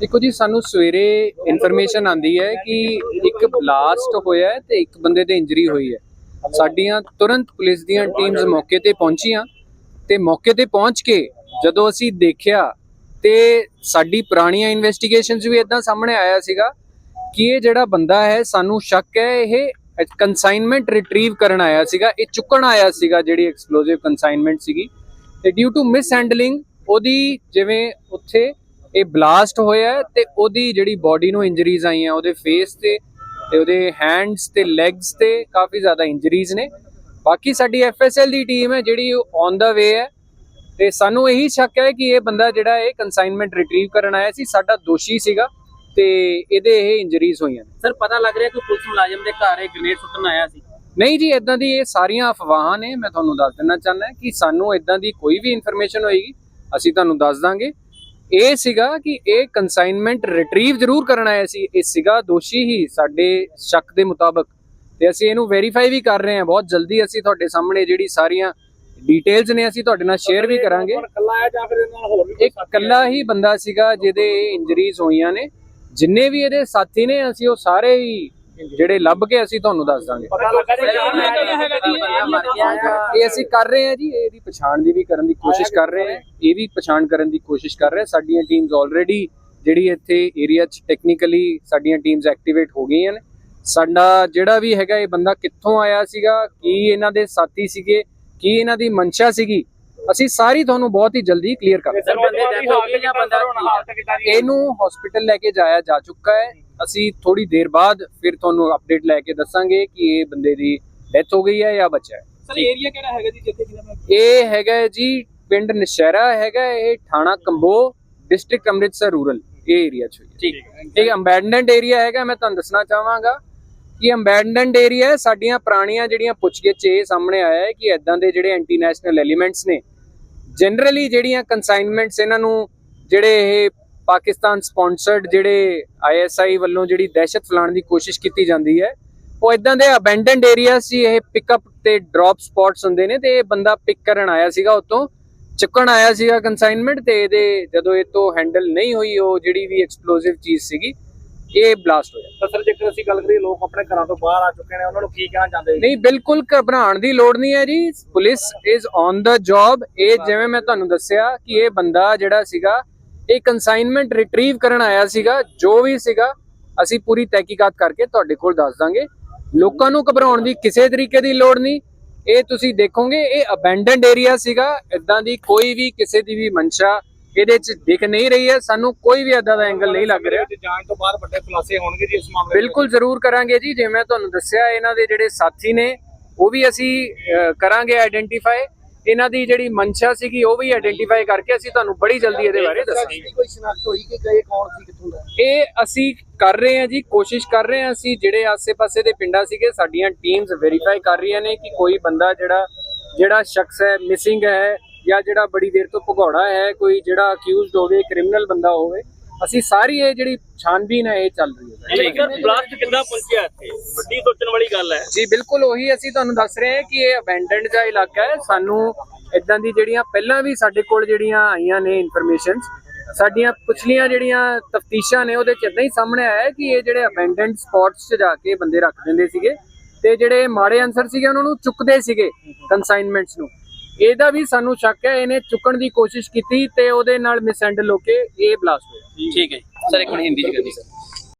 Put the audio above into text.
ਦੇਖੋ ਜੀ, ਸਾਨੂੰ ਸਵੇਰੇ ਇਨਫੋਰਮੇਸ਼ਨ ਆਂਦੀ ਹੈ ਕਿ ਇੱਕ ਬਲਾਸਟ ਹੋਇਆ ਹੈ ਤੇ ਇੱਕ ਬੰਦੇ ਤੇ ਇੰਜਰੀ ਹੋਈ ਹੈ। ਸਾਡੀਆਂ ਤੁਰੰਤ ਪੁਲਿਸ ਦੀਆਂ ਟੀਮਸ ਮੌਕੇ ਤੇ ਪਹੁੰਚੀਆਂ ਤੇ ਮੌਕੇ ਤੇ ਪਹੁੰਚ ਕੇ ਜਦੋਂ ਅਸੀਂ ਦੇਖਿਆ ਤੇ ਸਾਡੀ ਪੁਰਾਣੀਆਂ ਇਨਵੈਸਟੀਗੇਸ਼ਨਸ ਵੀ ਇਦਾਂ ਸਾਹਮਣੇ ਆਇਆ ਸੀਗਾ ਕਿ ਇਹ ਜਿਹੜਾ ਬੰਦਾ ਹੈ, ਸਾਨੂੰ ਸ਼ੱਕ ਹੈ, ਇਹ ਕਨਸਾਈਨਮੈਂਟ ਰਿਟਰੀਵ ਕਰਨ ਆਇਆ ਸੀਗਾ, ਇਹ ਚੁੱਕਣ ਆਇਆ ਸੀਗਾ ਜਿਹੜੀ ਐਕਸਪਲੋਸਿਵ ਕਨਸਾਈਨਮੈਂਟ ਸੀਗੀ ਤੇ ਡਿਊ ਟੂ ਮਿਸ ਹੈਂਡਲਿੰਗ ਉਹਦੀ ਜਿਵੇਂ ਉੱਥੇ ਇਹ ਬਲਾਸਟ ਹੋਇਆ ਤੇ ਉਹਦੀ ਜਿਹੜੀ ਬਾਡੀ ਨੂੰ ਇੰਜਰੀਜ਼ ਆਈਆਂ ਉਹਦੇ ਫੇਸ ਤੇ ਤੇ ਉਹਦੇ ਹੈਂਡਸ ਤੇ ਲੈਗਸ ਤੇ ਕਾਫੀ ਜ਼ਿਆਦਾ ਇੰਜਰੀਜ਼ ਨੇ। ਬਾਕੀ ਸਾਡੀ ਐਫਐਸਐਲ ਦੀ ਟੀਮ ਹੈ ਜਿਹੜੀ ਔਨ ਦਾ ਵੇ ਹੈ ਤੇ ਸਾਨੂੰ ਇਹੀ ਸ਼ੱਕ ਹੈ ਕਿ ਇਹ ਬੰਦਾ ਜਿਹੜਾ ਇਹ ਕਨਸਾਈਨਮੈਂਟ ਰਿਟਰੀਵ ਕਰਨ ਆਇਆ ਸੀ ਸਾਡਾ ਦੋਸ਼ੀ ਸੀਗਾ ਤੇ ਇਹਦੇ ਇਹ ਇੰਜਰੀਜ਼ ਹੋਈਆਂ ਨੇ। ਸਰ ਪਤਾ ਲੱਗ ਰਿਹਾ ਕਿ ਪੁਲਿਸ ਮੁਲਾਜ਼ਮ ਦੇ ਘਰ ਇਹ ਗ੍ਰੇਨੇਡ ਸੁੱਟਣ ਆਇਆ ਸੀ। ਨਹੀਂ ਜੀ ਇਦਾਂ ਦੀ ਇਹ ਸਾਰੀਆਂ ਅਫਵਾਹਾਂ ਨੇ ਮੈਂ ਤੁਹਾਨੂੰ ਦੱਸ ਦੇਣਾ ਚਾਹੁੰਦਾ ਕਿ ਸਾਨੂੰ ਇਦਾਂ ਦੀ ਕੋਈ ਵੀ ਇਨਫੋਰਮੇਸ਼ਨ ਹੋਏਗੀ ਅਸੀਂ ਤੁਹਾਨੂੰ ਦੱਸ ਦਾਂਗੇ। ਇਹ ਸੀਗਾ ਕਿ ਇਹ ਕਨਸਾਈਨਮੈਂਟ ਰਿਟਰੀਵ ਜ਼ਰੂਰ ਕਰਨ ਆਇਆ ਸੀ। ਇਹ ਸੀਗਾ ਦੋਸ਼ੀ ਹੀ ਸਾਡੇ ਸ਼ੱਕ ਦੇ ਮੁਤਾਬਕ। ਤੇ ਅਸੀਂ ਇਹਨੂੰ ਵੈਰੀਫਾਈ ਵੀ ਕਰ ਰਹੇ ਹਾਂ। ਬਹੁਤ ਜਲਦੀ ਅਸੀਂ ਤੁਹਾਡੇ ਸਾਹਮਣੇ ਜਿਹੜੀ ਸਾਰੀਆਂ ਡਿਟੇਲਸ ਨੇ ਅਸੀਂ ਤੁਹਾਡੇ ਨਾਲ ਸ਼ੇਅਰ ਵੀ ਕਰਾਂਗੇ। ਇਕੱਲਾ ਆਇਆ ਜਾਂ ਫਿਰ ਇਹਨਾਂ ਨਾਲ ਹੋਰ ਵੀ ਇੱਕ ਇਕੱਲਾ ਹੀ ਬੰਦਾ ਸੀਗਾ ਜਿਹਦੇ ਇੰਜਰੀਜ਼ ਹੋਈਆਂ ਨੇ। ਜਿੰਨੇ ਵੀ ਇਹਦੇ ਸਾਥੀ ਨੇ ਅਸੀਂ ਉਹ ਸਾਰੇ ਹੀ ਜਿਹੜੇ ਲੱਭ ਕੇ ਅਸੀਂ ਤੁਹਾਨੂੰ ਦੱਸ ਦਾਂਗੇ। ਇਹ ਅਸੀਂ ਕਰ ਰਹੇ ਹਾਂ ਜੀ ਇਹਦੀ ਪਛਾਣ ਦੀ ਵੀ ਕਰਨ ਦੀ ਕੋਸ਼ਿਸ਼ ਕਰ ਰਹੇ ਹਾਂ। ਇਹ ਵੀ ਪਛਾਣ ਕਰਨ ਦੀ ਕੋਸ਼ਿਸ਼ ਕਰ ਰਹੇ ਹਾਂ। ਸਾਡੀਆਂ ਟੀਮਸ ਆਲਰੇਡੀ ਜਿਹੜੀ ਇੱਥੇ ਏਰੀਆ 'ਚ ਟੈਕਨੀਕਲੀ ਸਾਡੀਆਂ ਟੀਮਸ ਐਕਟੀਵੇਟ ਹੋ ਗਈਆਂ ਨੇ। ਸਾਡਾ ਜਿਹੜਾ ਵੀ ਹੈਗਾ ਇਹ ਬੰਦਾ ਕਿੱਥੋਂ ਆਇਆ ਸੀਗਾ ਕੀ ਇਹਨਾਂ ਦੇ ਸਾਥੀ ਸੀਗੇ ਕੀ ਇਹਨਾਂ ਦੀ ਮਨਸ਼ਾ ਸੀਗੀ ਅਸੀਂ ਸਾਰੀ ਤੁਹਾਨੂੰ ਬਹੁਤ ਹੀ ਜਲਦੀ ਕਲੀਅਰ ਕਰ? ਇਹਨੂੰ ਹਸਪੀਟਲ ਲੈ ਕੇ ਜਾਇਆ ਜਾ ਚੁੱਕਾ ਹੈ। ਅਸੀਂ ਥੋੜੀ ਦੇਰ ਬਾਅਦ ਫਿਰ ਤੁਹਾਨੂੰ ਅਪਡੇਟ ਲੈ ਕੇ ਦੱਸਾਂਗੇ ਕਿ ਇਹ ਬੰਦੇ ਦੀ ਡੈਥ ਹੋ ਗਈ ਹੈ ਜਾਂ ਬਚਿਆ ਹੈ। ਸਰ ਏਰੀਆ ਕਿਹੜਾ ਹੈਗਾ ਜੀ ਜਿੱਥੇ ਜਿਹਦਾ ਇਹ ਹੈਗਾ ਜੀ ਪਿੰਡ ਨਸ਼ਹਿਰਾ ਹੈਗਾ ਇਹ ਥਾਣਾ ਕੰਬੋ ਡਿਸਟ੍ਰਿਕਟ ਅੰਮ੍ਰਿਤਸਰ ਰੂਰਲ ਇਹ ਏਰੀਆ ਚ ਠੀਕ ਇਹ ਅੰਬੈਂਡਨਡ ਏਰੀਆ ਹੈਗਾ ਮੈਂ ਤੁਹਾਨੂੰ ਦੱਸਣਾ ਚਾਹਾਂਗਾ ਕਿ ਅੰਬੈਂਡਨਡ ਏਰੀਆ ਸਾਡੀਆਂ ਪੁਰਾਣੀਆਂ ਜਿਹੜੀਆਂ ਪੁੱਛਗਿੱਛ ਇਹ ਸਾਹਮਣੇ ਆਇਆ ਹੈ ਕਿ ਇਦਾਂ ਦੇ ਜਿਹੜੇ ਐਂਟੀ ਨੈਸ਼ਨਲ ਐਲੀਮੈਂਟਸ ਨੇ ਜਨਰਲੀ ਜਿਹੜੀਆਂ ਕਨਸਾਈਨਮੈਂਟਸ ਇਹਨਾਂ ਨੂੰ ਜਿਹੜੇ ਇਹ ਪਾਕਿਸਤਾਨ ਸਪਾਂਸਰਡ ਜਿਹੜੇ ਆਈਐਸਆਈ ਵੱਲੋਂ ਜਿਹੜੀ ਦਹਿਸ਼ਤ ਫੈਲਾਉਣ ਦੀ ਕੋਸ਼ਿਸ਼ ਕੀਤੀ ਜਾਂਦੀ ਹੈ ਉਹ ਇਦਾਂ ਦੇ ਅਬੈਂਡਨਡ ਏਰੀਆ ਸੀ ਇਹ ਪਿਕਅਪ ਤੇ ਡ੍ਰੌਪ ਸਪੌਟਸ ਹੁੰਦੇ ਨੇ ਤੇ ਇਹ ਬੰਦਾ ਪਿਕ ਕਰਨ ਆਇਆ ਸੀਗਾ ਉਤੋਂ ਚੁੱਕਣ ਆਇਆ ਸੀਗਾ ਕਨਸਾਈਨਮੈਂਟ ਤੇ ਇਹਦੇ ਜਦੋਂ ਇਹ ਤੋਂ ਹੈਂਡਲ ਨਹੀਂ ਹੋਈ ਉਹ ਜਿਹੜੀ ਵੀ ਐਕਸਪਲੋਸਿਵ ਚੀਜ਼ ਸੀਗੀ ਇਹ ਬਲਾਸਟ ਹੋਇਆ। ਤਾਂ ਸਰ ਜੇਕਰ ਅਸੀਂ ਗੱਲ ਕਰੀਏ ਲੋਕ ਆਪਣੇ ਘਰਾਂ ਤੋਂ ਬਾਹਰ ਆ ਚੁੱਕੇ ਨੇ ਉਹਨਾਂ ਨੂੰ ਕੀ ਕਹਿਣਾ ਚਾਹੁੰਦੇ ਨਹੀਂ ਬਿਲਕੁਲ ਘਬਰਾਉਣ ਦੀ ਲੋੜ ਨਹੀਂ ਹੈ ਜੀ। Police is on the job ਇਹ ਜਿਵੇਂ ਮੈਂ ਤੁਹਾਨੂੰ ਦੱਸਿਆ ਕਿ ਇਹ ਬੰਦਾ ਜਿਹੜਾ ਸੀਗਾ ਇਹ ਕਨਸਾਈਨਮੈਂਟ ਰਿਟਰੀਵ ਕਰਨ ਆਇਆ ਸੀਗਾ ਜੋ ਵੀ ਸੀਗਾ ਅਸੀਂ ਪੂਰੀ ਤਹਿਕੀਕਾਤ ਕਰਕੇ ਤੁਹਾਡੇ ਕੋਲ ਦੱਸ ਦਾਂਗੇ। ਲੋਕਾਂ ਨੂੰ ਘਬਰਾਉਣ ਦੀ ਕਿਸੇ ਤਰੀਕੇ ਦੀ ਲੋੜ ਨਹੀਂ। ਇਹ ਤੁਸੀਂ ਦੇਖੋਗੇ ਇਹ ਅਬੈਂਡਨਡ ਏਰੀਆ ਸੀਗਾ। ਇਦਾਂ ਦੀ ਕੋਈ ਵੀ ਕਿਸੇ ਦੀ ਵੀ ਮਨਸ਼ਾ ਇਹਦੇ ਚ ਦਿਖ ਨਹੀਂ ਰਹੀ ਹੈ। ਸਾਨੂੰ ਕੋਈ ਵੀ ਇਦਾਂ ਦਾ ਐਂਗਲ ਨਹੀਂ ਲੱਗ ਰਿਹਾ। ਜਾਂਚ ਤੋਂ ਬਾਅਦ ਵੱਡੇ ਖੁਲਾਸੇ ਹੋਣਗੇ ਜੀ ਇਸ ਮਾਮਲੇ ਬਿਲਕੁਲ ਜ਼ਰੂਰ ਕਰਾਂਗੇ ਜੀ। ਜਿਵੇਂ ਮੈਂ ਤੁਹਾਨੂੰ ਦੱਸਿਆ ਇਹਨਾਂ ਦੇ ਜਿਹੜੇ ਸਾਥੀ ਨੇ ਉਹ ਵੀ ਅਸੀਂ ਕਰਾਂਗੇ ਆਇਡੈਂਟੀਫਾਈ ਇਹਨਾਂ ਦੀ ਜਿਹੜੀ ਮਨਸ਼ਾ ਸੀਗੀ ਉਹ ਵੀ ਆਇਡੈਂਟੀਫਾਈ ਕਰਕੇ ਅਸੀਂ ਤੁਹਾਨੂੰ ਬੜੀ ਜਲਦੀ ਇਹਦੇ ਬਾਰੇ ਦੱਸਾਂਗੇ। ਕੋਈ ਸ਼ਨਾਖਤ ਹੋਈ ਕਿ ਕਹੇ ਕੌਣ ਸੀ ਕਿੱਥੋਂ ਦਾ? ਇਹ ਅਸੀਂ ਕਰ ਰਹੇ ਹਾਂ ਜੀ ਕੋਸ਼ਿਸ਼ ਕਰ ਰਹੇ ਹਾਂ ਅਸੀਂ ਜਿਹੜੇ ਆਸੇ-ਪਾਸੇ ਦੇ ਪਿੰਡਾਂ ਸੀਗੇ ਸਾਡੀਆਂ ਟੀਮਸ ਵੈਰੀਫਾਈ ਕਰ ਰਹੀਆਂ ਨੇ ਕਿ ਕੋਈ ਬੰਦਾ ਜਿਹੜਾ ਜਿਹੜਾ ਸ਼ਖਸ ਹੈ ਮਿਸਿੰਗ ਹੈ ਜਾਂ ਜਿਹੜਾ ਬੜੀ ਦੇਰ ਤੋਂ ਭਗੌੜਾ ਹੈ ਕੋਈ ਜਿਹੜਾ ਅਕਿਊਜ਼ਡ ਹੋਵੇ ਕ੍ਰਿਮੀਨਲ ਬੰਦਾ ਹੋਵੇ ਅਸੀਂ ਸਾਰੀ ਇਹ ਜਿਹੜੀ ਛਾਨਬੀਨ ਹੈ ਇਹ ਚੱਲ ਰਹੀ ਹੈ। ਬਲਾਸਟ ਕਿੱਦਾਂ ਪਹੁੰਚਿਆ ਇੱਥੇ? ਵੱਡੀ ਸੋਚਣ ਵਾਲੀ ਗੱਲ ਹੈ। ਜੀ ਬਿਲਕੁਲ ਉਹੀ ਅਸੀਂ ਤੁਹਾਨੂੰ ਦੱਸ ਰਹੇ ਹਾਂ ਕਿ ਇਹ ਅਬੈਂਡਨਡ ਜਿਹਾ ਇਲਾਕਾ ਹੈ। ਸਾਨੂੰ ਇਦਾਂ ਦੀ ਜਿਹੜੀਆਂ ਪਹਿਲਾਂ ਵੀ ਸਾਡੇ ਕੋਲ ਜਿਹੜੀਆਂ ਆਈਆਂ ਨੇ ਇਨਫੋਰਮੇਸ਼ਨਸ ਸਾਡੀਆਂ ਪਿਛਲੀਆਂ ਜਿਹੜੀਆਂ ਤਫਤੀਸ਼ਾਂ ਨੇ ਉਹਦੇ ਚ ਇਦਾਂ ਹੀ ਸਾਹਮਣੇ ਆਇਆ ਹੈ ਕਿ ਇਹ ਜਿਹੜੇ ਅਬੈਂਡਨਡ ਸਪੌਟਸ 'ਚ ਜਾ ਕੇ ਬੰਦੇ ਰੱਖ ਦਿੰਦੇ ਸੀਗੇ ਤੇ ਜਿਹੜੇ ਮਾੜੇ ਅਨਸਰ ਸੀਗੇ ਉਹਨਾਂ ਨੂੰ ਚੁੱਕਦੇ ਸੀਗੇ ਕਨਸਾਈਨਮੈਂਟਸ ਨੂੰ। ਇਹਦਾ ਵੀ ਸਾਨੂੰ ਸ਼ੱਕ ਹੈ, ਇਹਨੇ ਚੁੱਕਣ ਦੀ ਕੋਸ਼ਿਸ਼ ਕੀਤੀ ਤੇ ਉਹਦੇ ਨਾਲ ਮਿਸਹੈਂਡਲ ਹੋ ਕੇ ਇਹ ਬਲਾਸਟ ਹੋਇਆ। ਠੀਕ ਹੈ ਸਰ, ਇੱਕ ਮਿੰਟ, ਹਿੰਦੀ ਚ ਕਰਨੀ ਸਰ